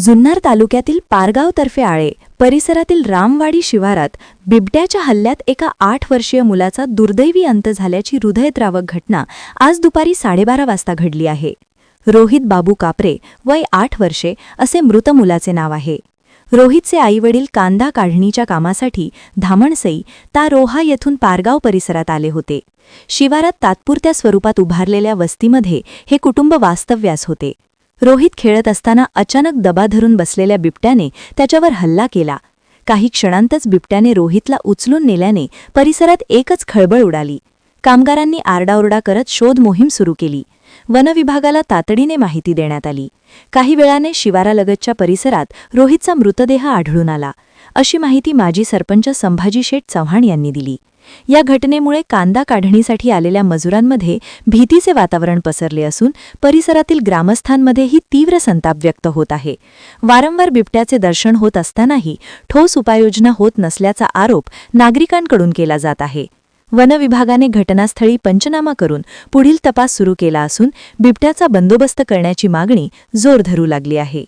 जुन्नर तालुक्यातील पारगाव तर्फे आळे परिसरातील रामवाडी शिवारात बिबट्याच्या हल्ल्यात एका आठ वर्षीय मुलाचा दुर्दैवी अंत झाल्याची हृदयद्रावक घटना आज दुपारी साडेबारा वाजता घडली आहे. रोहित बाबू कापरे वय आठ वर्षे असे मृत मुलाचे नाव आहे. रोहितचे आईवडील कांदा काढणीच्या कामासाठी धामणसई ता रोहा येथून पारगाव परिसरात आले होते. शिवारात तात्पुरत्या स्वरूपात उभारलेल्या वस्तीमध्ये हे कुटुंब वास्तव्यास होते. रोहित खेळत असताना अचानक दबा धरून बसलेल्या बिबट्याने त्याच्यावर हल्ला केला. काही क्षणांतच बिबट्याने रोहितला उचलून नेल्याने परिसरात एकच खळबळ उडाली. कामगारांनी आरडाओरडा करत शोध मोहीम सुरू केली. वनविभागाला तातडीने माहिती देण्यात आली. काही वेळाने शिवारालगतच्या परिसरात रोहितचा मृतदेह आढळून आला. अशी माहिती माजी सरपंच संभाजी शेठ चव्हाण यांनी दिली. या घटनेमुळे कांदा काढणीसाठी आलेल्या मजुरांमध्ये भीतीचे वातावरण पसरले असून परिसरातील ग्रामस्थांमध्येही तीव्र संताप व्यक्त होत आहे. वारंवार बिबट्याचे दर्शन होत असतानाही ठोस उपाययोजना होत नसल्याचा आरोप नागरिकांकडून केला जात आहे. वनविभागाने घटनास्थळी पंचनामा करून पुढील तपास सुरू केला असून बिबट्याचा बंदोबस्त करण्याची मागणी जोर धरू लागली आहे.